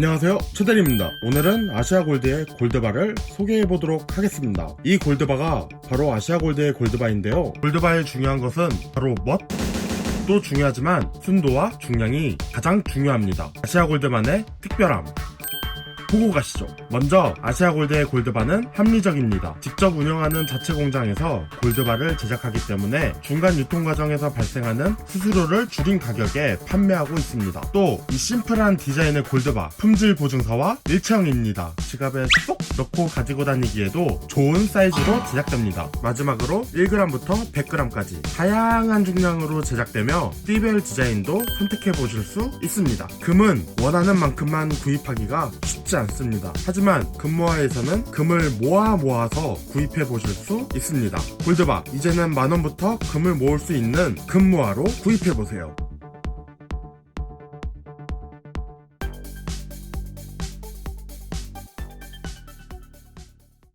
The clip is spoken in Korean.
안녕하세요. 최대리입니다. 오늘은 아시아골드의 골드바를 소개해보도록 하겠습니다. 이 골드바가 바로 아시아골드의 골드바인데요. 골드바의 중요한 것은 바로 멋? 도 중요하지만 순도와 중량이 가장 중요합니다. 아시아골드만의 특별함 보고 가시죠. 먼저 아시아 골드의 골드바는 합리적입니다. 직접 운영하는 자체 공장에서 골드바를 제작하기 때문에 중간 유통 과정에서 발생하는 수수료를 줄인 가격에 판매하고 있습니다. 또 이 심플한 디자인의 골드바 품질 보증서와 일체형입니다. 지갑에 쏙 넣고 가지고 다니기에도 좋은 사이즈로 제작됩니다. 마지막으로 1g부터 100g까지 다양한 중량으로 제작되며 띠별 디자인도 선택해 보실 수 있습니다. 금은 원하는 만큼만 구입하기가 쉽지 않습니다. 하지만 금모아에서는 금을 모아 모아서 구입해 보실 수 있습니다. 골드바 이제는 만원부터 금을 모을 수 있는 금모아로 구입해 보세요.